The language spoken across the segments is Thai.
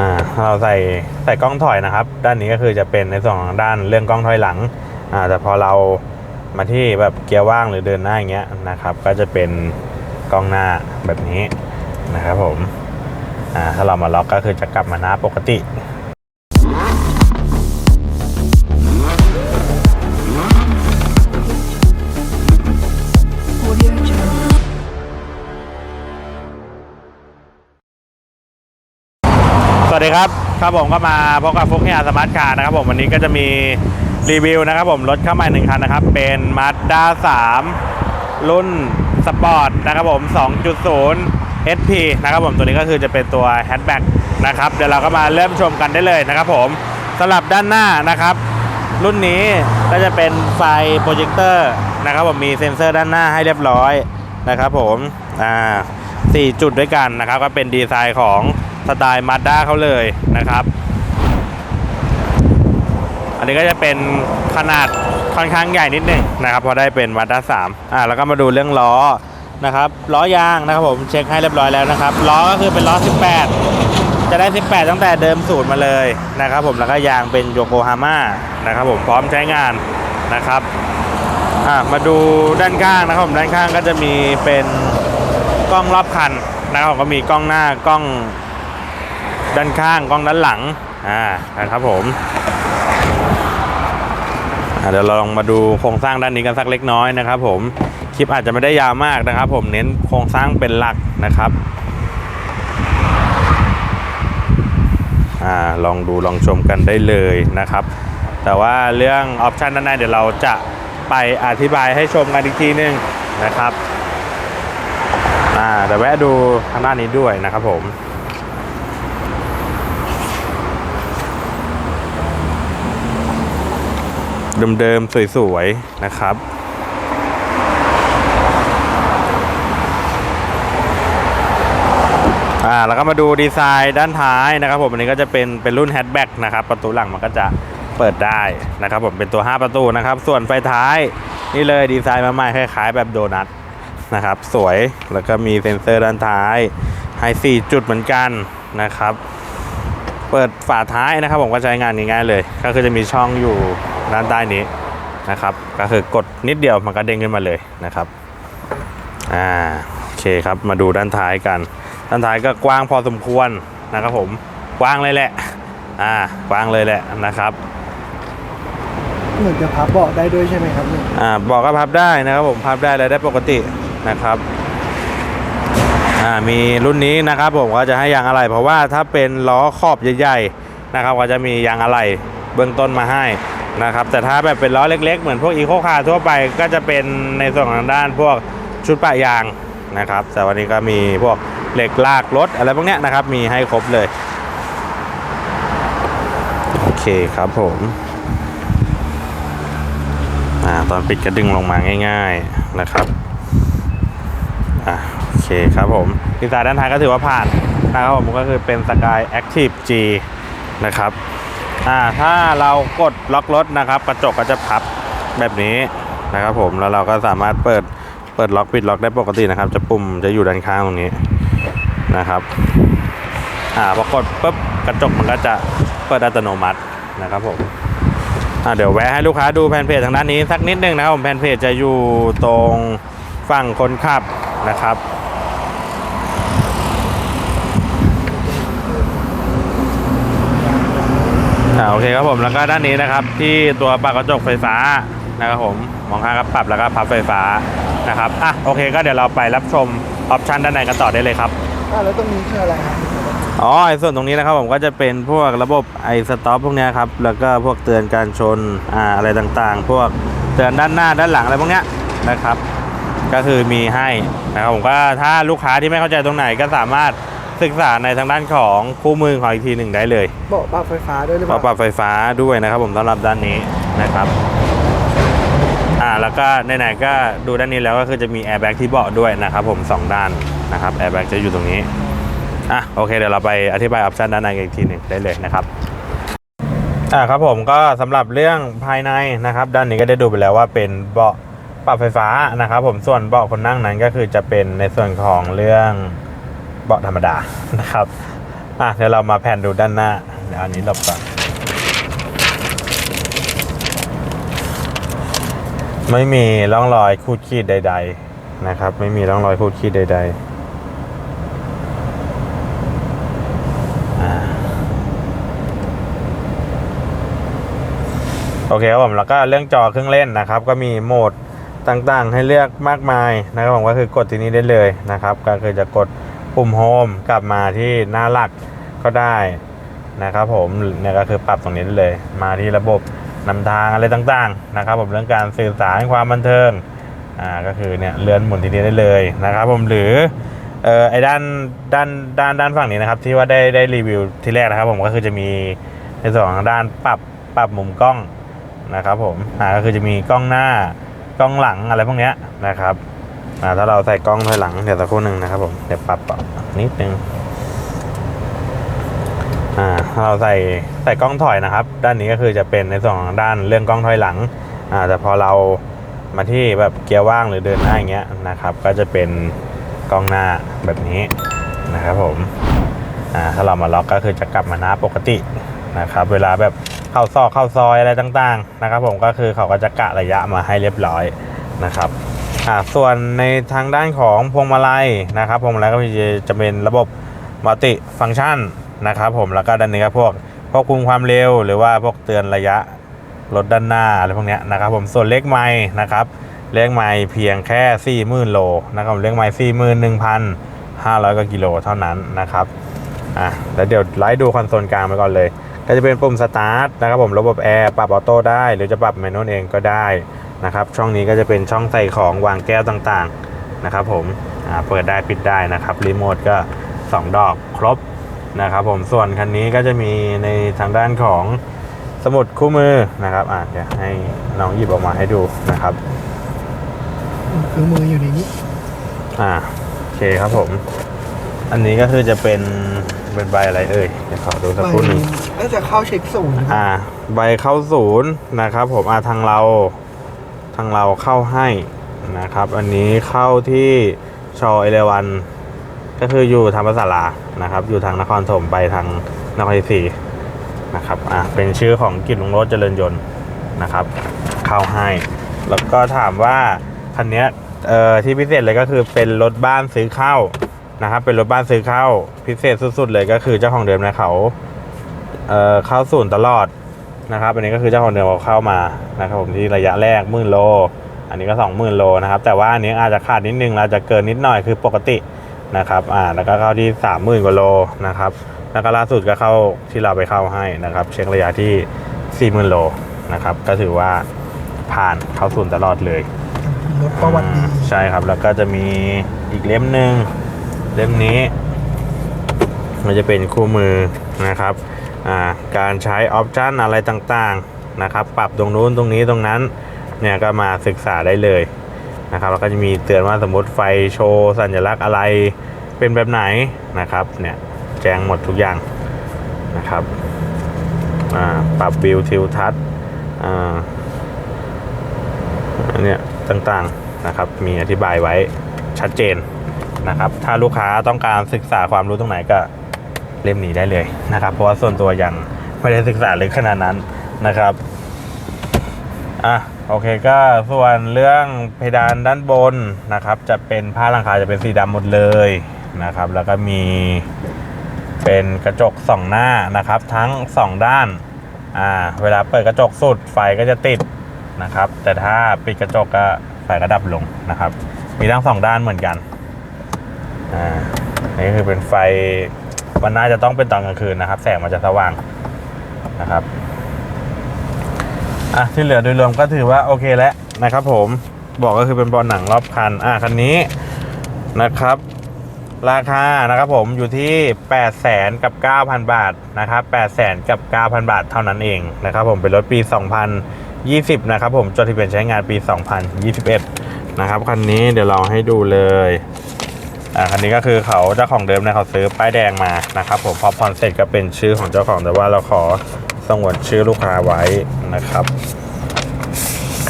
อ่าเราใส่ใส่กล้องถอยนะครับ ด้านนี้ก็คือจะเป็นในส่วนของด้านเรื่องกล้องถอยหลังอ่าแต่พอเรามาที่แบบเกียร์ว่างหรือเดินหน้าอย่างเงี้ยนะครับ ก็จะเป็นกล้องหน้าแบบนี้นะครับผมอ่าถ้าเรามาล็อกก็คือจะกลับมาหน้าปกติ วัสดีครับครับผมก็มาพบกับฟุกเฮียสมาร์ทคาร์นะครับผมวันนี้ก็จะมีรีวิวนะครับผมรถเข้ามาหนึ่งคันนะครับ เป็น Mazda 3รุ่นสปอร์ตนะครับผม 2.0 SP นะครับผมตัวนี้ก็คือจะเป็นตัวแฮชแบ็กนะครับเดี๋ยวเราก็มาเริ่มชมกันได้เลยนะครับผมสำหรับด้านหน้านะครับ รุ่นนี้ก็จะเป็นไฟโปรเจคเตอร์นะครับผมมีเซ็นเซอร์ด้านหน้าให้เรียบร้อยนะครับผมอ่าสี่จุดด้วยกันนะครับก็เป็นดีไซน์ของ สไตล์มาด้าเขาเลยนะครับ อันนี้ก็จะเป็นขนาดค่อนข้างใหญ่นิดหนึ่งนะครับพอได้เป็นมาด้าสามอ่าแล้วก็มาดูเรื่องล้อนะครับล้อยางนะครับผมเช็คให้เรียบร้อยแล้วนะครับล้อก็คือเป็นล้อ 18 จะได้ 18 ตั้งแต่เดิมสูตรมาเลยนะครับ ผมแล้วก็ยางเป็นโยโกฮาม่านะครับผมพร้อมใช้งานนะครับอ่ามาดูด้านข้างนะครับผมด้านข้างก็จะมีเป็นกล้องรอบคันนะครับผมก็มีกล้องหน้ากล้อง ด้านข้างกล้องด้านหลังอ่านะครับผมเดี๋ยวเราลองมาดูโครงสร้างด้านนี้กันสักเล็กน้อยนะครับ ผมคลิปอาจจะไม่ได้ยาวมากนะครับ ผมเน้นโครงสร้างเป็นหลักนะครับอ่าลองดูลองชมกันได้เลยนะครับ แต่ว่าเรื่องออปชันด้านในเดี๋ยวเราจะไปอธิบายให้ชมกันอีกทีนึงนะครับอ่าเดี๋ยวแวะดูทางด้านนี้ด้วยนะครับผม เดิมๆ สวยๆ นะครับ อ่า แล้วก็มาดูดีไซน์ด้านท้ายนะครับผมอันนี้ก็จะเป็นเป็นรุ่นแฮชแบ็กนะครับ ประตูหลังมันก็จะเปิดได้นะครับผมเป็นตัว 5 ประตูนะครับ ส่วนไฟท้ายนี่เลยดีไซน์มาใหม่คล้ายๆ แบบโดนัทนะครับ สวยแล้วก็มีเซ็นเซอร์ด้านท้ายให้4จุดเหมือนกันนะครับ เปิดฝาท้ายนะครับผมก็ใช้งานง่ายๆเลย ก็คือจะมีช่องอยู่ ด้านใต้นี้นะครับ ก็คือกดนิดเดียวมันก็เด้งขึ้นมาเลยนะครับอ่าโอเคครับมาดูด้านท้ายกัน ด้านท้ายก็กว้างพอสมควรนะครับผมกว้างเลยแหละอ่ากว้างเลยแหละนะครับเหมือนจะพับเบาะได้ด้วยใช่ไหมครับเนี่ยอ่าบอกก็พับได้นะครับผมพับได้เลยได้ปกตินะครับอ่ามีรุ่นนี้นะครับผมก็จะให้ยางอะไหล่เพราะว่าถ้าเป็นล้อขอบใหญ่ๆนะครับก็จะมียางอะไหล่เบื้องต้นมาให้ นะครับแต่ถ้าแบบเป็นล้อเล็ก ๆ เหมือนพวกอีโคคาร์ทั่วไปก็จะเป็นในส่วนของด้านพวกชุดปะยางนะครับ แต่วันนี้ก็มีพวกเหล็กลากรถอะไรพวกเนี้ยนะครับ มีให้ครบเลย โอเคครับผมอ่าตอนปิดก็ดึงลงมาง่าย ๆนะครับอ่าโอเคครับผมดีไซน์ด้านท้ายก็ถือว่าผ่านนะครับผมก็คือเป็น Sky Active G นะครับ อ่าถ้าเรากดล็อกรถนะครับ กระจกก็จะพับแบบนี้นะครับผมแล้วเราก็สามารถเปิดเปิดล็อกปิดล็อกได้ปกตินะครับ จะปุ่มจะอยู่ด้านข้างตรงนี้นะครับอ่าพอกดปุ๊บกระจกมันก็จะเปิดอัตโนมัตินะครับผมอะเดี๋ยวแวะให้ลูกค้าดูแผ่นเพจทางด้านนี้สักนิดนึงนะครับผมแผ่นเพจจะอยู่ตรงฝั่งคนขับนะครับ อ่าโอเคครับผมแล้วก็ด้านนี้นะครับ ที่ตัวปรับกระจกไฟฟ้านะครับผมมองข้างก็ปรับแล้วก็พับไฟฟ้านะครับอะโอเคก็เดี๋ยวเราไปรับชมออปชันด้านในกันต่อได้เลยครับอ่าแล้วตรงนี้คืออะไรครับอ๋อไอ้ส่วนตรงนี้นะครับผมก็จะเป็นพวกระบบไอ้สต็อปพวกเนี้ยครับแล้วก็พวกเตือนการชนอ่าอะไรต่างๆ พวกเตือนด้านหน้าด้านหลังอะไรพวกเนี้ยนะครับ ก็คือมีให้นะครับผมก็ถ้าลูกค้าที่ไม่เข้าใจตรงไหนก็สามารถ ศึกษาในทางด้านของคู่มือของอีกทีหนึ่งได้เลยเบาะปรับไฟฟ้าด้วยหรือเปปรัล่าบปรับไฟฟ้าด้วยนะครับ ผมสำหรับด้านนี้นะครับอ่าแล้วก็ไหนๆก็ดูด้านนี้แล้วก็คือจะมีแอร์แบ็กที่เบาะด้วยนะครับผมสองด้านนะครับแอร์แบ็กจะอยู่ตรงนี้อะโอเคเดี๋ยวเราไปอธิบายออปชันด้านในกันอีกทีหนึ่งได้เลยนะครับอ่าครับผมก็สำหรับเรื่องภายในนะครับ ด้านนี้ก็ได้ดูไปแล้วว่าเป็นเบาะปรับไฟฟ้านะครับ ผมส่วนเบาะคนนั่งนั้นก็คือจะเป็นในส่วนของเรื่อง เบาะธรรมดานะครับอะเดี๋ยวเรามาแผ่นดูด้านหน้าเดี๋ยวอันนี้หลบก่อนไม่มีร่องรอยคูดขีดใด ๆ นะครับ ไม่มีร่องรอยคูดขีดใดๆอ่าโอเคครับผมแล้วก็เรื่องจอเครื่องเล่นนะครับ ก็มีโหมดต่างๆ ให้เลือกมากมายนะครับผมก็คือกดที่นี้ได้เลยนะครับ ก็คือจะกด ปุ่มโฮมกลับมาที่หน้าหลักก็ได้นะครับผมเนี่ยก็คือปรับตรงนี้ได้เลย มาที่ระบบนำทางอะไรต่างๆนะครับผมเรื่องการสื่อสารความบันเทิงอ่าก็คือเนี่ยเลื่อนหมุนทีนี้ได้เลยนะครับผมหรือเออไอ้ด้านด้านด้านด้านฝั่งนี้นะครับที่ว่าได้ได้รีวิวที่แรกนะครับ ผมก็คือจะมีในส่วนของด้านปรับปรับมุมกล้องนะครับผมอ่าก็คือจะมีกล้องหน้ากล้องหลังอะไรพวกเนี้ยนะครับ อ่าถ้าเราใส่กล้องถอยหลังเดี๋ยวสักครู่หนึ่งนะครับผมเดี๋ยวปรับปรับนิดนึงอ่าถ้าเราใส่ใส่กล้องถอยนะครับ ด้านนี้ก็คือจะเป็นในส่วนของด้านเรื่องกล้องถอยหลังอ่าแต่พอเรามาที่แบบเกียร์ว่างหรือเดินหน้าอย่างเงี้ยนะครับ ก็จะเป็นกล้องหน้าแบบนี้นะครับผมอ่าถ้าเรามาล็อกก็คือจะกลับมาหน้าปกตินะครับ เวลาแบบเข้าซอกเข้าซอยอะไรต่างๆนะครับ ผมก็คือเขาก็จะกะระยะมาให้เรียบร้อยนะครับ อ่าส่วนในทางด้านของพวงมาลัยนะครับพวงมาลัยก็จะจะเป็นระบบมัลติฟังก์ชันนะครับผมแล้วก็ด้านนี้ก็พวกควบคุมความเร็ว หรือว่าพวกเตือนระยะรถด้านหน้าอะไรพวกเนี้ยนะครับผมส่วนเลขไม้นะครับเลขไม้เพียงแค่ 40,000 โลนะครับเลขไม้41,500กว่ากิโลเท่านั้นนะครับอะแล้วเดี๋ยวไล่ดูคอนโซลกลางไปก่อนเลย ก็จะเป็นปุ่มสตาร์ทนะครับผมระบบแอร์ปรับออโต้ได้ หรือจะปรับแมนนวลเองก็ได้ นะครับ ช่องนี้ก็จะเป็นช่องใส่ของวางแก้วต่างๆนะครับ ผมอ่าเปิดได้ปิดได้นะครับรีโมทก็ 2 ดอกครบนะครับ ผมส่วนคันนี้ก็จะมีในทางด้านของสมุดคู่มือนะครับอ่าเดี๋ยวให้น้องหยิบออกมาให้ดูนะครับคือมืออยู่ในนี้อ่าโอเคครับผม อันนี้ก็คือจะเป็นเป็นใบอะไรเอ่ยเดี๋ยวขอดูสักครู่หนึ่งน่าจะเข้าเช็คศูนย์นะครับอ่า ใบเข้าศูนย์นะครับ ผมอ่าทางเรา ทางเราเข้าให้นะครับ อันนี้เข้าที่ชอเอเลวันก็คืออยู่ทางภาษาลานะครับ อยู่ทางนครถมไปทางนครศรีนะครับอ่าเป็นชื่อของกิจลุงรถเจริญยนต์นะครับ เข้าให้ แล้วก็ถามว่าคันนี้เอ่อที่พิเศษเลยก็คือเป็นรถบ้านซื้อเข้านะครับ เป็นรถบ้านซื้อเข้าพิเศษสุด ๆ เลยก็คือเจ้าของเดิมนะเขาเอ่อเข้าศูนย์ตลอด นะครับอันนี้ก็คือเจ้าของเดิมเขาเข้ามานะครับผมที่ระยะแรกหมื่นโล อันนี้ก็สองหมื่นโลนะครับแต่ว่าอันนี้อาจจะขาดนิดนึงอาจจะเกินนิดหน่อยคือปกตินะครับอ่าแล้วก็เข้าที่สามหมื่นกว่าโลนะครับแล้วก็ล่าสุดก็เข้าที่เราไปเข้าให้นะครับ เช็คระยะที่สี่หมื่นโลนะครับก็ถือว่าผ่านเข้าศูนย์ตลอดเลยรถประวัติดีใช่ครับแล้วก็จะมีอีกเล่มหนึ่งเล่มนี้ มันจะเป็นคู่มือนะครับ การใช้ออปชันอะไรต่างๆนะครับ ปรับตรงนู้นตรงนี้ตรงนั้นเนี่ยก็มาศึกษาได้เลยนะครับแล้วก็จะมีเตือนว่าสมมติไฟโชว์สัญลักษณ์อะไรเป็นแบบไหนนะครับเนี่ยแจ้งหมดทุกอย่างนะครับปรับวิวทิวทัศน์อันเนี้ยต่างๆนะครับมีอธิบายไว้ชัดเจนนะครับ ถ้าลูกค้าต้องการศึกษาความรู้ตรงไหนก็ เล่มนี้ได้เลยนะครับ เพราะว่าส่วนตัวยังไม่ได้ศึกษาลึกขนาดนั้นนะครับอะโอเคก็ส่วนเรื่องเพดานด้านบนนะครับ จะเป็นผ้าหลังคาจะเป็นสีดำหมดเลยนะครับ แล้วก็มีเป็นกระจกสองหน้านะครับ ทั้งสองด้านอ่าเวลาเปิดกระจกสุดไฟก็จะติดนะครับ แต่ถ้าปิดกระจกก็ไฟก็ดับลงนะครับ มีทั้งสองด้านเหมือนกันอ่านี่คือเป็นไฟ มันน่าจะต้องเป็นตอนกลางคืนนะครับ แสงมันจะสว่างนะครับอะที่เหลือโดยรวมก็ถือว่าโอเคแล้วนะครับ ผมบอกก็คือเป็นบอลหนังรอบคันอะคันนี้นะครับ ราคานะครับผมอยู่ที่ 8 0 0แสนกับ 9,000 บาทนะครับ8 0 0แสนกับ 9,000 บาทเท่านั้นเองนะครับ ผมเป็นรถปี 2020 นะครับ ผมจดทะเบียนใช้งานปี 2021 นะครับคันนี้เดี๋ยวเราให้ดูเลย อ่าคันนี้ก็คือเขาเจ้าของเดิมเนี่ยเขาซื้อป้ายแดงมานะครับผมพอผ่อนเสร็จก็เป็นชื่อของเจ้าของแต่ว่าเราขอสงวนชื่อลูกค้าไว้นะครับ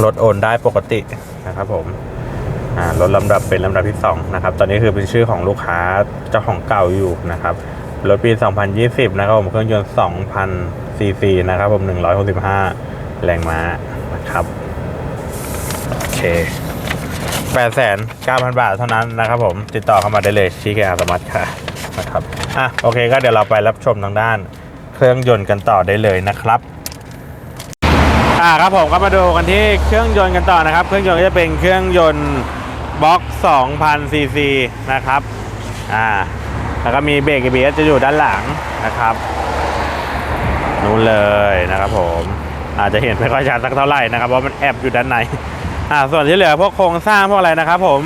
รถโอนได้ปกตินะครับผมอ่ารถลำดับเป็นลำดับที่สองนะครับตอนนี้คือเป็นชื่อของลูกค้าเจ้าของเก่าอยู่นะครับรถปี 2020 นะครับผมเครื่องยนต์2,000ซีซีนะครับผม 165 แรงม้านะครับโอเค 8,9,000บาทเท่านั้นนะครับผมติดต่อเข้ามาได้เลยที่แกอาสมัตค่ะนะครับอะโอเคก็เดี๋ยวเราไปรับชมทางด้าน เครื่องยนต์กันต่อได้เลยนะครับอ่าครับผมก็มาดูกันที่เครื่องยนต์กันต่อนะครับ เครื่องยนต์ก็จะเป็นเครื่องยนต์บล็อก2,000ซีซีนะครับอ่าแล้วก็มีเบรก ABS จะอยู่ด้านหลังนะครับนู้นเลยนะครับผมอาจจะเห็นไม่ค่อยชัดสักเท่าไหร่นะครับเพราะมันแอบอยู่ด้านใน อ่าส่วนที่เหลือพวกโครงสร้างพวกอะไรนะครับ ผม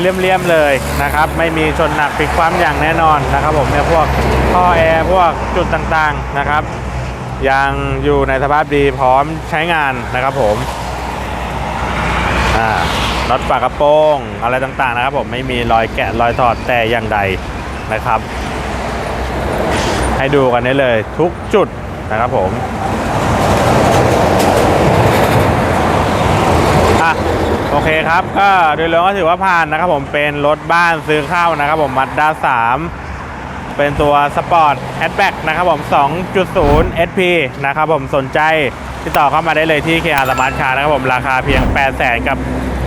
เลี่ยมๆเลยนะครับ ไม่มีชนหนักพลิกคว่ำอย่างแน่นอนนะครับ ผมเนี่ยพวกท่อแอร์พวกจุดต่างๆนะครับ ยังอยู่ในสภาพดีพร้อมใช้งานนะครับ ผมอ่าน็อตฝากระโปรงอะไรต่างๆนะครับ ผมไม่มีรอยแกะรอยถอดแต่อย่างใดนะครับ ให้ดูกันได้เลยทุกจุดนะครับผมอะ โอเคครับก็โดยรวมก็ถือว่าผ่านนะครับผมเป็นรถบ้านซื้อเข้านะครับผมมัดด้า3เป็นตัวสปอร์ตแฮชแบ็กนะครับผม 2.0 SP นะครับผมสนใจติดต่อเข้ามาได้เลยที่ KR Smart Car นะครับผมราคาเพียง 8 0 0 0 0กับ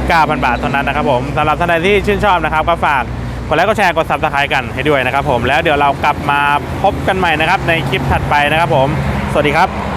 9,000 บาทเท่านั้นนะครับผมสำหรับท่านใดที่ชื่นชอบนะครับ ก็ฝากกดไลค์กดแชร์กด Subscribe กันให้ด้วยนะครับผมแล้วเดี๋ยวเรากลับมาพบกันใหม่นะครับในคลิปถัดไปนะครับผม สวัสดีครับ